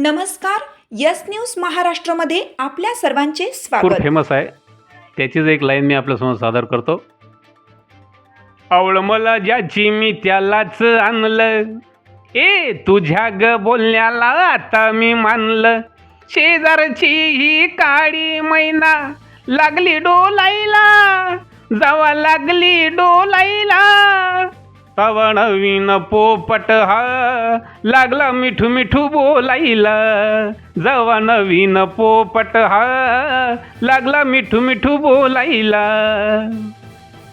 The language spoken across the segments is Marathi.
नमस्कार यस न्यूज महाराष्ट्रमध्ये आपल्या सर्वांचे स्वागत. फेमस आहे. त्याचीच एक लाईन मी आपल्यासमोर सादर करतो. आवळ मला ज्याची मी त्यालाच आणलं ए तुझ्या ग बोलण्याला आता मी मानलं. शेजारची ही काळी मैना लागली डोलाईला जावा लागली डोलाई तवा नवीन पोपट हा. लागला मिठू मिठू बोलायला. जवा नवीन पोपट हा. लागला मिठू मिठू बोलायला.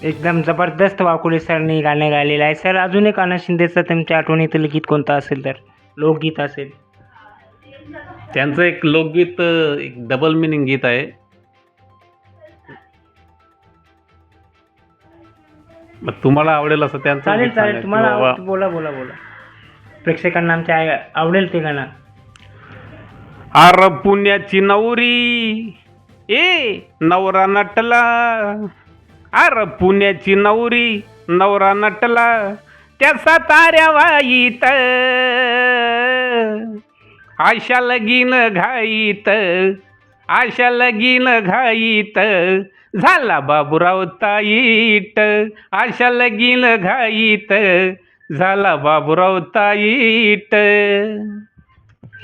एकदम जबरदस्त वाकुळे सरनी गाणं गायलेलं आहे. सर अजून एक अना शिंदेचं तुमच्या आठवणीतील गीत कोणतं असेल तर? लोकगीत असेल. त्यांचं एक लोकगीत एक डबल मिनिंग गीत आहे. मग तुम्हाला आवडेल असं त्यांचं चालेल गीत चालेल. सांगा तुम्हाला किंवा बोला बोला बोला. प्रेक्षकांना आमच्या आय- आवडेल ते गाणं. आर पुण्याची नवरी ए नवरा नटला. आर पुण्याची नवरी नवरा नटला. त्याचा ताऱ्या वाईत. आशा लगीन घाईत. आशा लगीन घाईत झाला बाबूराव ताईट. आशा लगीन घाईत झाला बाबूराव ताईट.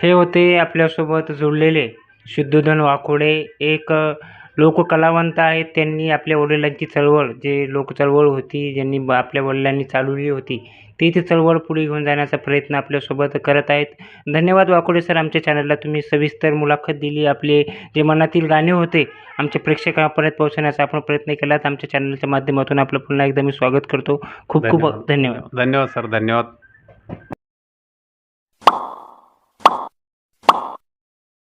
हे होते आपल्यासोबत जुळलेले शुद्धोधन वाकोडे एक लोककलावंत आहेत त्यांनी आपल्या वडिलांची चळवळ जे लोक चळवळ होती ज्यांनी ब- आपल्या वडिलांनी चालवली होती ती ती चळवळ पुढे घेऊन जाण्याचा प्रयत्न आपल्यासोबत करत आहेत. धन्यवाद वाकोडे सर आमच्या चॅनलला तुम्ही सविस्तर मुलाखत दिली आपले जे मनातील गाणे होते आमच्या प्रेक्षकांपर्यंत पोहोचवण्याचा आपण प्रयत्न केलात. आमच्या चॅनलच्या माध्यमातून आपलं पुन्हा एकदा मी स्वागत करतो. खूप खूप धन्यवाद. धन्यवाद सर धन्यवाद.